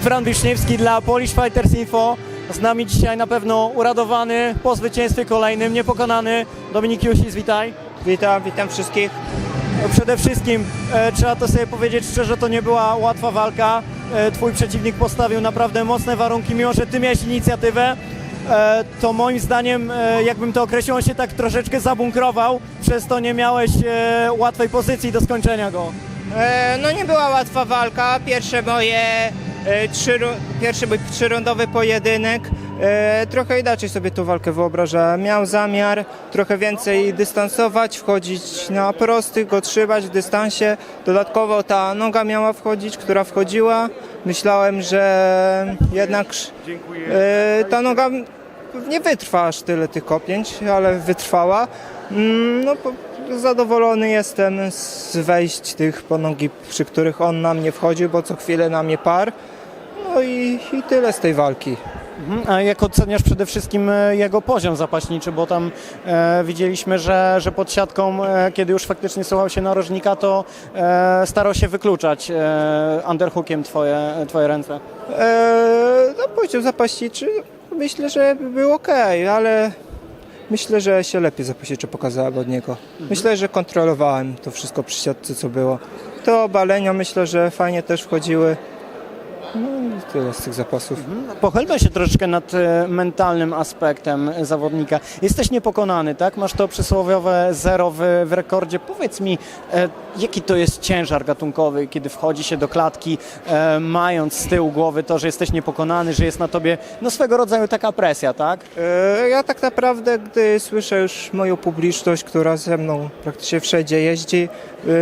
Dominik Fran-Wiszniewski dla Polish Fighters Info. Z nami dzisiaj na pewno uradowany po zwycięstwie kolejnym, niepokonany Dominik Jusis, witaj. Witam, witam wszystkich. No Przede wszystkim e, trzeba to sobie powiedzieć szczerze, to nie była łatwa walka. E, twój przeciwnik postawił naprawdę mocne warunki, mimo że ty miałeś inicjatywę. E, to moim zdaniem, e, jakbym to określił, on się tak troszeczkę zabunkrował, przez to nie miałeś e, łatwej pozycji do skończenia go. E, no nie była łatwa walka. Pierwsze moje trzy, ru- pierwszy mój trzyrundowy pojedynek. E, trochę inaczej sobie tą walkę wyobrażałem. Miał zamiar trochę więcej dystansować, wchodzić na prostych, go trzymać w dystansie. Dodatkowo ta noga miała wchodzić, która wchodziła. Myślałem, że jednak e, ta noga nie wytrwa aż tyle tych kopnięć, ale wytrwała. Mm, No, zadowolony jestem z wejść tych po nogi, przy których on na mnie wchodził, bo co chwilę na mnie par. No i, i tyle z tej walki. Mhm. A jak oceniasz przede wszystkim e, jego poziom zapaśniczy, bo tam e, widzieliśmy, że, że pod siatką, e, kiedy już faktycznie słuchał się narożnika, to e, starał się wykluczać e, underhookiem twoje, twoje ręce. Eee, no poziom zapaśniczy myślę, że był ok, ale myślę, że się lepiej zapaśniczy pokazałem od niego. Myślę, że kontrolowałem to wszystko przy siatce, co było. To obalenia myślę, że fajnie też wchodziły. No i tyle z tych zapasów. Pochylmy się troszeczkę nad e, mentalnym aspektem zawodnika. Jesteś niepokonany, tak? Masz to przysłowiowe zero w, w rekordzie. Powiedz mi, e, jaki to jest ciężar gatunkowy, kiedy wchodzi się do klatki, e, mając z tyłu głowy to, że jesteś niepokonany, że jest na tobie no swego rodzaju taka presja, tak? E, Ja tak naprawdę, gdy słyszę już moją publiczność, która ze mną praktycznie wszędzie jeździ,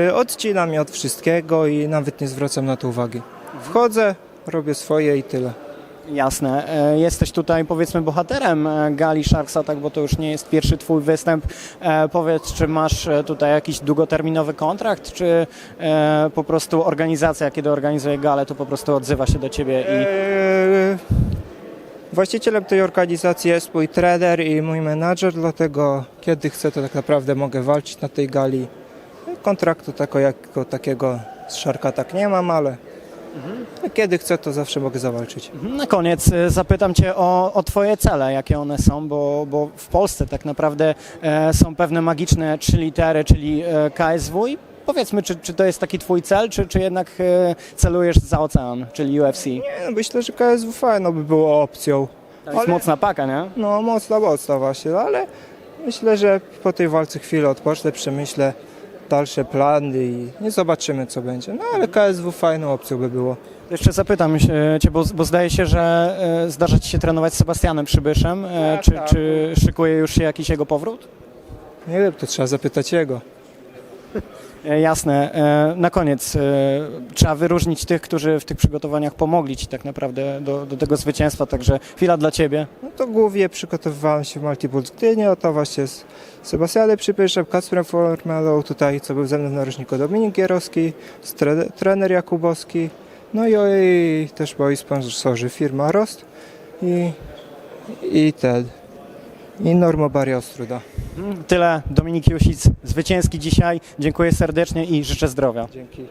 e, odcina mnie od wszystkiego i nawet nie zwracam na to uwagi. Wchodzę, robię swoje i tyle. Jasne. E, Jesteś tutaj powiedzmy bohaterem e, gali Sharksa, tak, bo to już nie jest pierwszy twój występ. E, Powiedz, czy masz tutaj jakiś długoterminowy kontrakt, czy po prostu organizacja, kiedy organizuje galę, to po prostu odzywa się do ciebie i... Właścicielem tej organizacji jest mój trener i mój menadżer, dlatego kiedy chcę, to tak naprawdę mogę walczyć na tej gali. Kontraktu tako, jako takiego z Szarka tak nie mam, ale kiedy chcę, to zawsze mogę zawalczyć. Na koniec e, zapytam Cię o, o Twoje cele, jakie one są, bo, bo w Polsce tak naprawdę e, są pewne magiczne trzy litery, czyli e, KSW i powiedzmy, czy, czy to jest taki Twój cel, czy, czy jednak e, celujesz za ocean, czyli UFC? Nie, no myślę, że KSW fajno by było opcją. To jest Ale- mocna paka, nie? No mocna, mocna właśnie, no, ale myślę, że po tej walce chwilę odpocznę, przemyślę dalsze plany i nie zobaczymy co będzie. No ale KSW fajną opcją by było. Jeszcze zapytam się Cię, bo, bo zdaje się, że e, zdarza Ci się trenować z Sebastianem Przybyszem. E, Tak, czy, tak. czy szykuje już się jakiś jego powrót? Nie wiem, to trzeba zapytać jego. E, Jasne. E, Na koniec e, trzeba wyróżnić tych, którzy w tych przygotowaniach pomogli Ci tak naprawdę do, do tego zwycięstwa, także chwila dla Ciebie. No to głównie przygotowywałem się w Multipulse Gdynia, to właśnie z Sebastianem Przybyszem, Kacprem Formelą, tutaj co był ze mną w narożniku Dominik Gierowski, tre trener Jakubowski, no i, i też moi sponsorzy, firma Rost i, i ten, i Normo Baria Ostruda. Tyle. Dominik Jusic, zwycięski dzisiaj. Dziękuję serdecznie i życzę zdrowia. Dzięki.